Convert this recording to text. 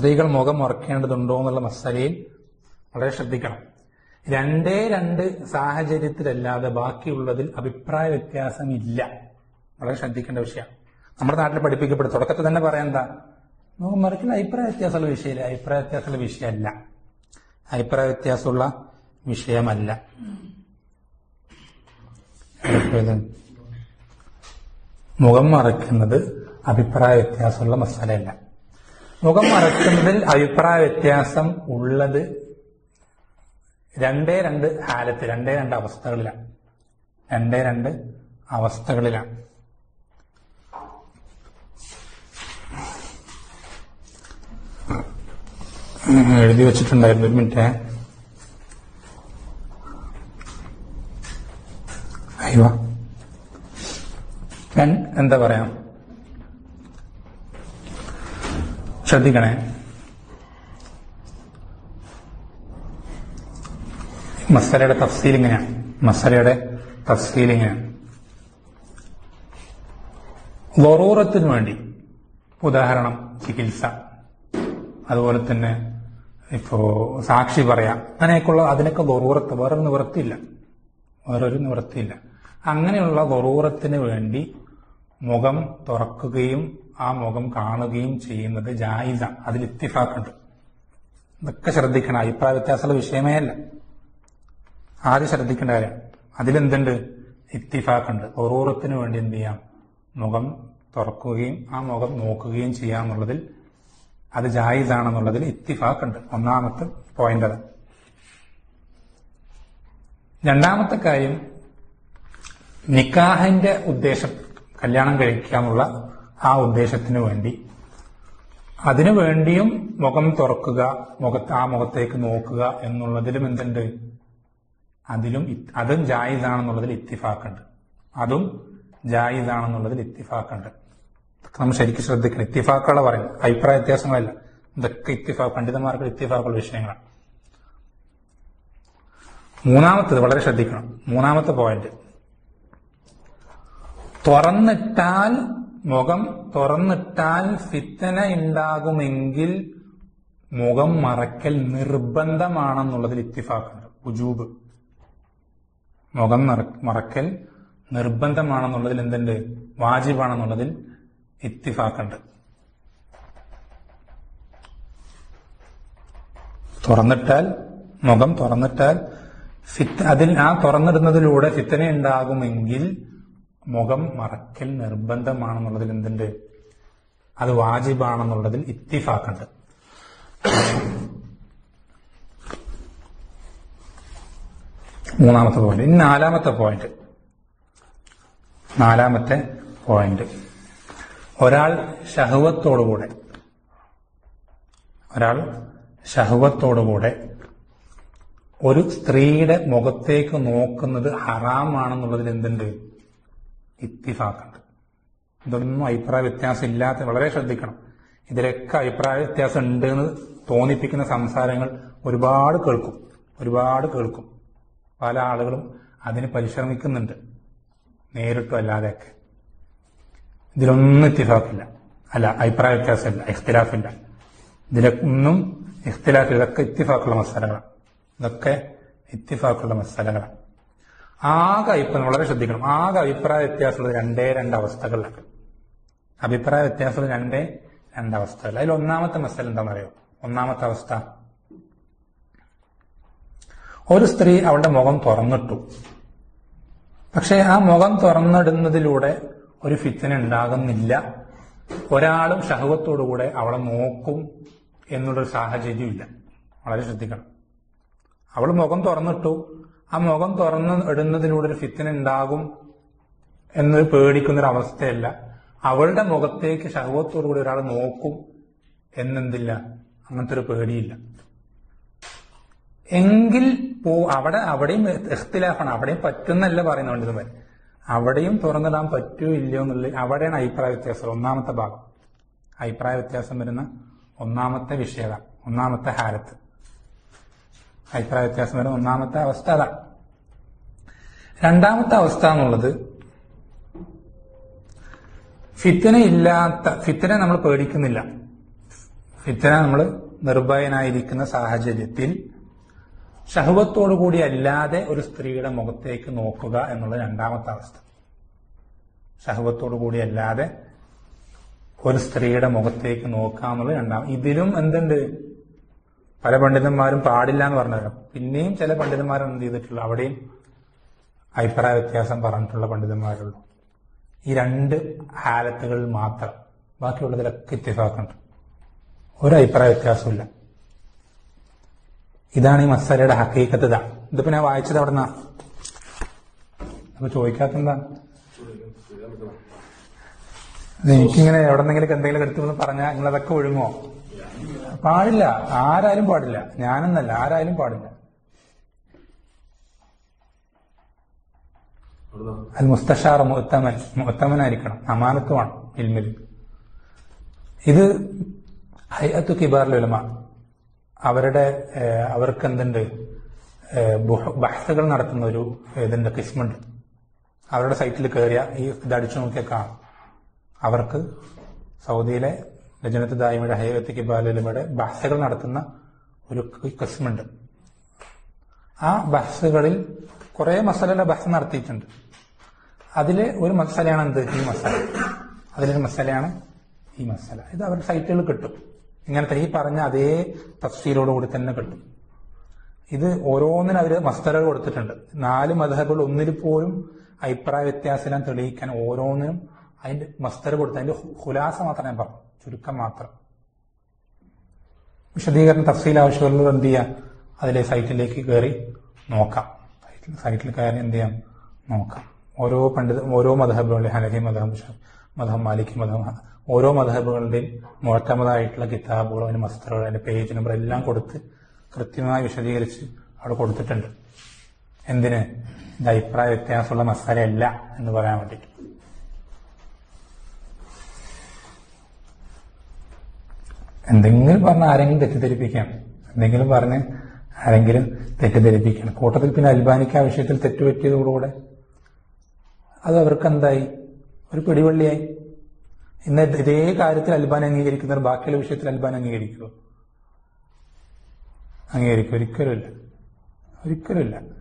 സ്ത്രീകൾ മുഖം മറക്കേണ്ടതുണ്ടോ എന്നുള്ള മസലയിൽ വളരെ ശ്രദ്ധിക്കണം. രണ്ടേ രണ്ട് സാഹചര്യത്തിലല്ലാതെ ബാക്കിയുള്ളതിൽ അഭിപ്രായ വ്യത്യാസം ഇല്ല വളരെ ശ്രദ്ധിക്കേണ്ട വിഷയമാണ് നമ്മുടെ നാട്ടിൽ പഠിപ്പിക്കപ്പെടും തുടക്കത്തിൽ തന്നെ എന്താ? മുഖം മറിക്കുന്ന അഭിപ്രായ വ്യത്യാസമുള്ള വിഷയമില്ല. അഭിപ്രായ വ്യത്യാസമുള്ള വിഷയമല്ല. അഭിപ്രായ വ്യത്യാസമുള്ള വിഷയമല്ല. മുഖം മറയ്ക്കുന്നത് അഭിപ്രായ വ്യത്യാസമുള്ള മസാലയല്ല. മുഖം മറയ്ക്കുന്നതിൽ അഭിപ്രായ വ്യത്യാസം ഉള്ളത് രണ്ടേ രണ്ട് ഹാലത്ത് രണ്ടേ രണ്ട് അവസ്ഥകളിലാണ് രണ്ടേ രണ്ട് അവസ്ഥകളിലാണ് എഴുതി വെച്ചിട്ടുണ്ടായിരുന്നു ഒരു മിനിറ്റ്. അയ്യോ. എന്താ പറയാ? ശ്രദ്ധിക്കണേ. മസാലയുടെ തഫ്സീൽ ഇങ്ങനെയാണ്. മസാലയുടെ തഫ്സീൽ ഇങ്ങനെയാണ്. വറൂറത്തിന് വേണ്ടി ഉദാഹരണം ചികിത്സ. അതുപോലെ തന്നെ ഇപ്പോ സാക്ഷി പറയാം. അങ്ങനെയൊക്കെയുള്ള അതിനൊക്കെ വറൂറത്ത് വേറൊരു നിവൃത്തിയില്ല. വേറൊരു നിവൃത്തിയില്ല. അങ്ങനെയുള്ള വറൂറത്തിന് വേണ്ടി മുഖം തുറക്കുകയും ആ മുഖം കാണുകയും ചെയ്യുന്നത് ജായിസ. അതിൽ ഇത്തിഫാക്കുണ്ട്. ഇതൊക്കെ ശ്രദ്ധിക്കണം. അഭിപ്രായ വ്യത്യാസമുള്ള വിഷയമേ അല്ല. ആദ്യം ശ്രദ്ധിക്കേണ്ട കാര്യം? അതിലെന്തുണ്ട്? ഇത്തിഫാക്കുണ്ട്. ഓറൂറത്തിന് വേണ്ടി എന്ത് ചെയ്യാം? മുഖം തുറക്കുകയും ആ മുഖം നോക്കുകയും ചെയ്യാന്നുള്ളതിൽ അത് ജായിസാണെന്നുള്ളതിൽ ഇത്തിഫാക്കുണ്ട്. ഒന്നാമത്തെ പോയിന്റ് അത്. രണ്ടാമത്തെ കാര്യം നിക്കാഹിന്റെ ഉദ്ദേശം കല്യാണം കഴിക്കാനുള്ള ആ ഉദ്ദേശത്തിന് വേണ്ടി. അതിനു വേണ്ടിയും മുഖം തുറക്കുക മുഖത്ത് ആ മുഖത്തേക്ക് നോക്കുക എന്നുള്ളതിലും എന്തുണ്ട്? അതിലും അതും ജായിദാണെന്നുള്ളതിൽ ഇത്തിഫാക്കുണ്ട്. അതും ജായിദാണെന്നുള്ളതിൽ ഇത്തിഫാക്കുണ്ട്. നമ്മൾ ശരിക്കും ശ്രദ്ധിക്കണം. ഇത്തിഫാക്കുകളെ പറയും അഭിപ്രായ വ്യത്യാസങ്ങളല്ല. ഇതൊക്കെ ഇത്തിഫാ പണ്ഡിതന്മാർക്ക് ഇത്തിഫാക്കുള്ള വിഷയങ്ങളാണ്. മൂന്നാമത്തത് വളരെ ശ്രദ്ധിക്കണം. മൂന്നാമത്തെ പോയിന്റ് തുറന്നിട്ടാൽ മുഖം തുറന്നിട്ടാൽ ഫിത്തന ഉണ്ടാകുമെങ്കിൽ മുഖം മറക്കൽ നിർബന്ധമാണെന്നുള്ളതിൽ ഇത്തിഫാക്കുണ്ട്. ഉജൂബ്. മുഖം മറക്കൽ നിർബന്ധമാണെന്നുള്ളതിൽ എന്തുണ്ട്? വാജിബാണെന്നുള്ളതിൽ ഇത്തിഫാക്കുണ്ട്. തുറന്നിട്ടാൽ മുഖം തുറന്നിട്ടാൽ അതിൽ ആ തുറന്നിടുന്നതിലൂടെ ഫിത്തന ഉണ്ടാകുമെങ്കിൽ മുഖം മറക്കൽ നിർബന്ധമാണെന്നുള്ളതിൽ എന്തുണ്ട്? അത് വാജിബാണെന്നുള്ളതിൽ ഇത്തിഫാക്കുണ്ട്. മൂന്നാമത്തെ പോയിന്റ് ഇനി നാലാമത്തെ പോയിന്റ് നാലാമത്തെ പോയിന്റ് ഒരാൾ ഷഹുവത്തോടുകൂടെ ഒരാൾ ഷഹുവത്തോടുകൂടെ ഒരു സ്ത്രീയുടെ മുഖത്തേക്ക് നോക്കുന്നത് ഹറാമാണെന്നുള്ളതിൽ എന്തുണ്ട്? ഇത്തിഫാക്കുണ്ട് ഇതൊന്നും അഭിപ്രായ വ്യത്യാസം ഇല്ലാത്ത വളരെ ശ്രദ്ധിക്കണം. ഇതിലൊക്കെ അഭിപ്രായ വ്യത്യാസം ഉണ്ട് എന്ന് തോന്നിപ്പിക്കുന്ന സംസാരങ്ങൾ ഒരുപാട് കേൾക്കും. ഒരുപാട് കേൾക്കും. പല ആളുകളും അതിന് പരിശ്രമിക്കുന്നുണ്ട്. നേരിട്ടും അല്ലാതെയൊക്കെ. ഇതിലൊന്നും ഇത്തിഫാക്കില്ല അല്ല അഭിപ്രായ വ്യത്യാസമില്ല. ഇഖ്തിലാഫില്ല. ഇതിലൊന്നും ഇഖ്തിലാഫ് ഇതൊക്കെ ഇത്തിഫാക്കുള്ള മസാലകളാണ്. ഇതൊക്കെ ഇത്തിഫാക്കുള്ള മസാലകളാണ്. ആകെ അഭിപ്രായം വളരെ ശ്രദ്ധിക്കണം. ആകെ അഭിപ്രായ വ്യത്യാസമുള്ളത് രണ്ടേ രണ്ട് അവസ്ഥകളിലാണ് അഭിപ്രായ വ്യത്യാസമുള്ള രണ്ടേ രണ്ട് അവസ്ഥകൾ അതിൽ ഒന്നാമത്തെ മസാല എന്താണെന്നറിയോ ഒന്നാമത്തെ അവസ്ഥ. ഒരു സ്ത്രീ അവളുടെ മുഖം തുറന്നിട്ടു. പക്ഷേ ആ മുഖം തുറന്നിടുന്നതിലൂടെ ഒരു ഫിത്തന ഉണ്ടാകുന്നില്ല. ഒരാളും ഷഹവത്തോടുകൂടെ അവളെ നോക്കും എന്നുള്ളൊരു സാഹചര്യമില്ല വളരെ ശ്രദ്ധിക്കണം. അവൾ മുഖം തുറന്നിട്ടു. ആ മുഖം തുറന്ന് ഇടുന്നതിലൂടെ ഒരു ഫിത്തന ഉണ്ടാകും എന്ന് പേടിക്കുന്നൊരു അവസ്ഥയല്ല അവളുടെ മുഖത്തേക്ക് ഷഹവത്തോടുകൂടി ഒരാൾ നോക്കും എന്നെന്തില്ല. അങ്ങനത്തെ ഒരു പേടിയില്ല. എങ്കിൽ പോ അവിടെ അവിടെയും ഇഖ്തിലാഫാണ്. അവിടെയും പറ്റുന്നല്ല പറയുന്നുണ്ട് ഇതുവരെ. അവിടെയും തുറന്നിടാൻ പറ്റുമോ ഇല്ലയോ എന്നുള്ളത് അവിടെയാണ് അഭിപ്രായ വ്യത്യാസം. ഒന്നാമത്തെ ഭാഗം. അഭിപ്രായ വ്യത്യാസം വരുന്ന ഒന്നാമത്തെ വിഷയത ഒന്നാമത്തെ ഹാലത്ത് അഭിപ്രായ വ്യത്യാസം വരുന്ന ഒന്നാമത്തെ അവസ്ഥ അതാണ് രണ്ടാമത്തെ അവസ്ഥ എന്നുള്ളത് ഫിത്തന ഇല്ലാത്ത ഫിത്തനെ നമ്മൾ പേടിക്കുന്നില്ല. ഫിത്തന നമ്മൾ നിർഭയനായിരിക്കുന്ന സാഹചര്യത്തിൽ ഷഹവത്തോടുകൂടി അല്ലാതെ ഒരു സ്ത്രീയുടെ മുഖത്തേക്ക് നോക്കുക എന്നുള്ള രണ്ടാമത്തെ അവസ്ഥ. ഷഹവത്തോടുകൂടി അല്ലാതെ ഒരു സ്ത്രീയുടെ മുഖത്തേക്ക് നോക്കുക എന്നുള്ളത് രണ്ടാമത് ഇതിലും എന്തുണ്ട്? പല പണ്ഡിതന്മാരും പാടില്ല എന്ന് പറഞ്ഞല്ലോ പിന്നെയും ചില പണ്ഡിതന്മാർ എന്ത് ചെയ്തിട്ടുള്ളൂ? അവിടെയും അഭിപ്രായ വ്യത്യാസം പറഞ്ഞിട്ടുള്ള പണ്ഡിതന്മാരുള്ളൂ. ഈ രണ്ട് ഹാലത്തുകളിൽ മാത്രം ബാക്കിയുള്ളതിലൊക്കെ ഇത്തിഫാക്കുണ്ട് ഒരു അഭിപ്രായ വ്യത്യാസമില്ല ഇതാണ് ഈ മസാലയുടെ ഹക്കീക്കത്ത് ഇതാ. ഇതിപ്പോ ഞാൻ വായിച്ചത് അവിടെ നിന്നാ അപ്പൊ ചോദിക്കാത്തെന്താ? ഇത് എനിക്കിങ്ങനെ എവിടെന്നെങ്കിലും എന്തെങ്കിലും എടുത്തു പറഞ്ഞാൽ നിങ്ങളതൊക്കെ ഒഴുങ്ങോ പാടില്ല. ആരായാലും പാടില്ല. ഞാനെന്നല്ല ആരായാലും പാടില്ല. അൽ മുസ്തഷാർ മുത്തമൻ മുത്തമനായിരിക്കണം അമാനത്വമാണ് ഇൽമിൽ. ഇത് ഹൈഅത്തു കിബാർ അവരുടെ അവർക്ക് എന്തുണ്ട് ബഹസുകൾ നടത്തുന്ന ഒരു ഇതിന്റെ കിസ്മുണ്ട്. അവരുടെ സൈറ്റിൽ കയറിയ ഈ ഇത് അടിച്ചു കാണാം. അവർക്ക് സൗദിയിലെ ലജനത്ത് ദായിമയുടെ ഹൈഅത്ത് കിബാലുലമയുടെ ബഹസുകൾ നടത്തുന്ന ഒരു കസ്മുണ്ട്. ആ ബഹസുകളിൽ കുറെ മസാലയുടെ ബഹസ് നടത്തിയിട്ടുണ്ട്. അതിലെ ഒരു മസാലയാണ് എന്ത്? ഈ മസാല. അതിലൊരു മസാലയാണ് ഈ മസാല. ഇത് അവരുടെ സൈറ്റുകളിൽ കിട്ടും. ഇങ്ങനത്തെ ഈ പറഞ്ഞ അതേ തഫ്സീലോട് കൂടി തന്നെ കിട്ടും. ഇത് ഓരോന്നിനും അവർ മസ്തറകൾ കൊടുത്തിട്ടുണ്ട്. നാല് മധബുകൾ ഒന്നിൽ പോലും അഭിപ്രായ വ്യത്യാസം തെളിയിക്കാൻ ഓരോന്നിനും അതിന്റെ മസ്തർ കൊടുത്ത് അതിന്റെ ഹുലാസ മാത്രമേ പറഞ്ഞു. ചുരുക്കം മാത്രം വിശദീകരണം തഫ്സീൽ ആവശ്യമുള്ളവർ എന്ത് ചെയ്യാം? അതിലെ സൈറ്റിലേക്ക് കയറി നോക്കാം. സൈറ്റിൽ സൈറ്റിൽ കയറി എന്ത് ചെയ്യാം? നോക്കാം. ഓരോ പണ്ഡിത ഓരോ മധബുകളുടെ ഹനഫി മതം മധം മാലിക് മധം ഓരോ മധബുകളുടെയും മുഴക്കമതായിട്ടുള്ള കിതാബുകളും അതിന്റെ മസ്തറുകൾ അതിന്റെ പേജ് നമ്പർ എല്ലാം കൊടുത്ത് കൃത്യമായി വിശദീകരിച്ച് അവിടെ കൊടുത്തിട്ടുണ്ട്. എന്തിന്? ഇത് അഭിപ്രായ വ്യത്യാസമുള്ള മസാലയല്ല എന്ന് പറയാൻ വേണ്ടിയിട്ട്. എന്തെങ്കിലും പറഞ്ഞ് ആരെങ്കിലും തെറ്റിദ്ധരിപ്പിക്കാം. എന്തെങ്കിലും പറഞ്ഞ് ആരെങ്കിലും തെറ്റിദ്ധരിപ്പിക്കണം. കൂട്ടത്തിൽ പിന്നെ അൽബാനിക്ക് ആ വിഷയത്തിൽ തെറ്റുപറ്റിയതോടുകൂടെ അത് അവർക്ക് എന്തായി ഒരു പിടിവള്ളിയായി. ഇന്ന് ഇതേ കാര്യത്തിൽ അൽബാൻ അംഗീകരിക്കുന്നവർ ബാക്കിയുള്ള വിഷയത്തിൽ അൽബാൻ അംഗീകരിക്കുമോ അംഗീകരിക്കും. ഒരിക്കലുമില്ല ഒരിക്കലുമില്ല